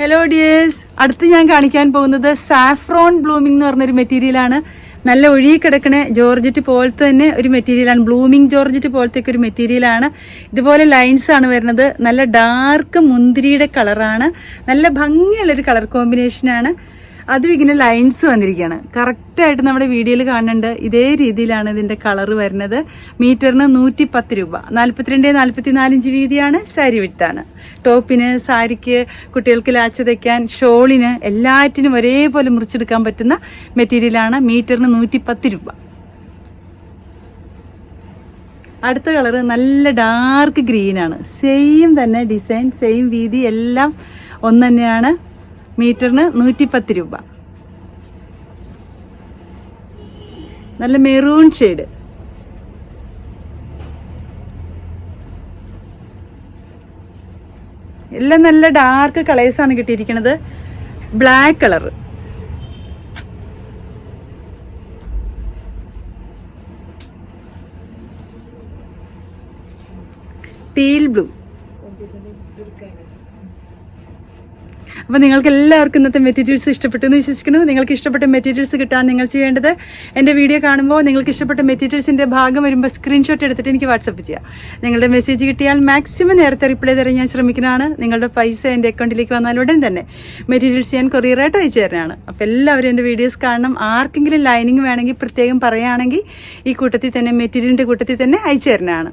Hello dears അടുത്ത് ഞാൻ കാണിക്കാൻ പോകുന്നത് സാഫ്രോൺ ബ്ലൂമിംഗ് എന്ന് പറഞ്ഞൊരു മെറ്റീരിയലാണ് നല്ല ഒഴുകി കിടക്കണ ജോർജറ്റ് പോലത്തെ തന്നെ ഒരു മെറ്റീരിയലാണ് ബ്ലൂമിംഗ് ജോർജറ്റ് പോലത്തെ ഒരു മെറ്റീരിയലാണ് ഇതുപോലെ ലൈൻസ് ആണ് വരുന്നത്. നല്ല ഡാർക്ക് മുന്തിരിയുടെ കളറാണ് നല്ല ഭംഗിയുള്ളൊരു കളർ കോമ്പിനേഷനാണ് അതിൽ ഇങ്ങനെ ലൈൻസ് വന്നിരിക്കുകയാണ്. കറക്റ്റായിട്ട് നമ്മുടെ വീഡിയോയിൽ കാണുന്നുണ്ട്. ഇതേ രീതിയിലാണ് ഇതിന്റെ കളർ വരുന്നത്. മീറ്ററിന് നൂറ്റി പത്ത് രൂപ നാൽപ്പത്തിരണ്ട് നാൽപ്പത്തി നാലിഞ്ച് വീതിയാണ് സാരി വിട്ടാണ് ടോപ്പിന് സാരിക്ക് കുട്ടികൾക്ക് ലാച്ച് തയ്ക്കാൻ ഷോളിന് എല്ലാറ്റിനും ഒരേപോലെ മുറിച്ചെടുക്കാൻ പറ്റുന്ന മെറ്റീരിയലാണ് മീറ്ററിന് നൂറ്റി പത്ത് രൂപ. അടുത്ത കളർ നല്ല ഡാർക്ക് ഗ്രീനാണ് സെയിം തന്നെ ഡിസൈൻ സെയിം വീതി എല്ലാം ഒന്ന് തന്നെയാണ്. മീറ്ററിന് നൂറ്റിപ്പത്ത് രൂപ. നല്ല മെറൂൺ ഷെയ്ഡ്. എല്ലാം നല്ല ഡാർക്ക് കളേഴ്സാണ് കിട്ടിയിരിക്കുന്നത്. Black colour. Teal blue. അപ്പോൾ നിങ്ങൾക്ക് എല്ലാവർക്കും ഇന്നത്തെ മെറ്റീരിയൽസ് ഇഷ്ടപ്പെട്ടു എന്ന് വിശ്വസിക്കുന്നു. നിങ്ങൾക്ക് ഇഷ്ടപ്പെട്ട മെറ്റീരിയൽസ് കിട്ടാൻ നിങ്ങൾ ചെയ്യേണ്ടത് എന്റെ വീഡിയോ കാണുമ്പോൾ നിങ്ങൾക്ക് ഇഷ്ടപ്പെട്ട മെറ്റീരിയൽസിന്റെ ഭാഗം വരുമ്പോൾ സ്ക്രീൻഷോട്ട് എടുത്തിട്ട് എനിക്ക് വാട്സപ്പ് ചെയ്യാം. നിങ്ങളുടെ മെസ്സേജ് കിട്ടിയാൽ മാക്സിമം നേരത്തെ റിപ്ലൈ തരാൻ ഞാൻ ശ്രമിക്കുന്നതാണ്. നിങ്ങളുടെ പൈസ എന്റെ അക്കൗണ്ടിലേക്ക് വന്നാൽ ഉടൻ തന്നെ മെറ്റീരിയൽസ് ഞാൻ കൊറിയറായിട്ട് അയച്ചു തരാനാണ്. അപ്പോൾ എല്ലാവരും എന്റെ വീഡിയോസ് കാണണം. ആർക്കെങ്കിലും ലൈനിങ് വേണമെങ്കിൽ പ്രത്യേകം പറയുകയാണെങ്കിൽ ഈ കൂട്ടത്തിൽ തന്നെ മെറ്റീരിയലിന്റെ കൂട്ടത്തിൽ തന്നെ അയച്ചു തരുന്നതാണ്